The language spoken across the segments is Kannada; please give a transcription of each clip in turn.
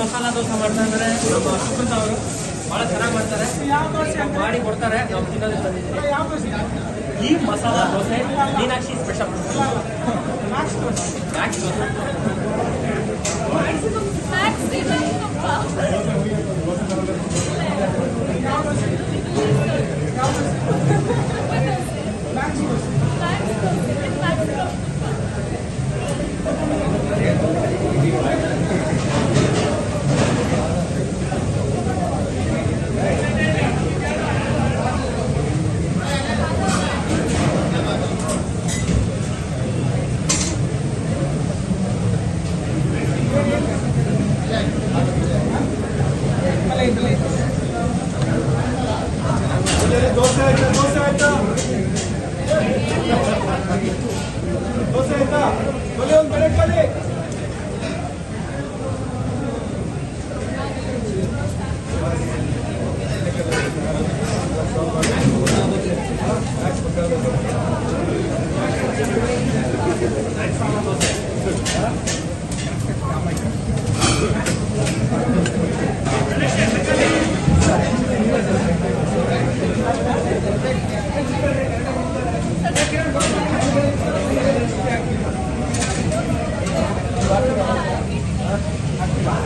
ಮಸಾಲಾ ದೋಸೆ ಮಾಡ್ತಾ ಇದ್ದಾರೆ ಸುಕೃತ ಅವರು ಬಹಳ ಚೆನ್ನಾಗಿ ಮಾಡ್ತಾರೆ. ಮಾಡಿ ಕೊಡ್ತಾರೆ ನಾವು ತಿನ್ನೋದಕ್ಕೆ ಬಂದಿದ್ದೀವಿ ಈ masala dosa Meenakshi special Max dosa. José está. León,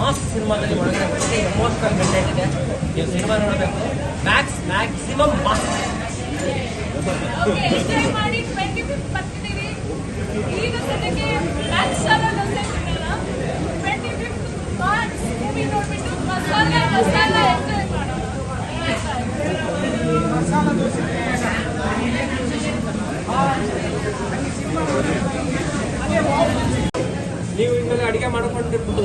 mass ಸಿನಿಮಾದಲ್ಲಿ ಒಳಗಡೆ ಮತ್ತೆ ಎಮೋಷನಲ್ ಕಂಟೆಂಟ್ ಇದೆ. ನೀವು ಸಿನಿಮಾ ನೋಡಬೇಕು. Max maximum mass. ಮಾಡಿ ಟ್ವೆಂಟಿ ಫಿಫ್ತ್ ಬರ್ತಿದ್ದೀವಿ ಈಗ ಸದ್ಯಕ್ಕೆ ಮ್ಯಾಕ್ಸಲ ದೋಸೆ ತಿನ್ನೋಣ ಟ್ವೆಂಟಿ ಫಿಫ್ತ್ ಮಾರ್ಚ್ ಮೂವಿ ನೋಡ್ಬಿಟ್ಟು ಮಸಾಲ ಮಸಾಲ ಎಂಜಾಯ್ ಮಾಡೋಣ ಇನ್ಮೇಲೆ ಅಡುಗೆ ಮಾಡ್ಕೊಂಡಿರ್ಬೋದು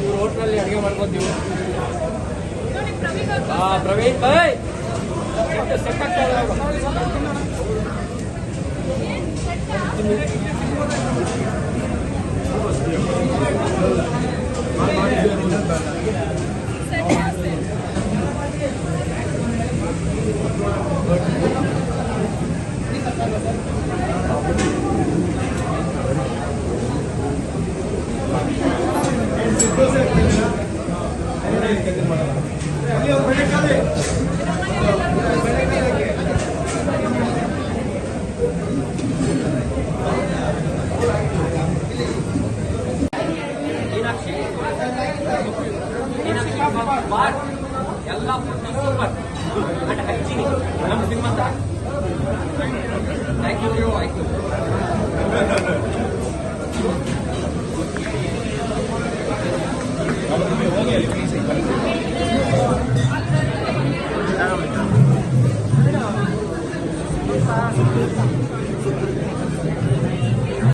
ಇವ್ರು ಹೋಟ್ಲಲ್ಲಿ ಅಡುಗೆ ಮಾಡ್ಕೊತೀವಿ. ಹಾ ಪ್ರವೀಣ್ ಬಾಯ್ ಸೆಟ್ ಎಲ್ಲ ಫುಡ್ ಸೂಪರ್ ಅಂಡ್ ಹೈಜಿನಿಕ್ ನಮ್ಮ cinema thank you thank you Gracias.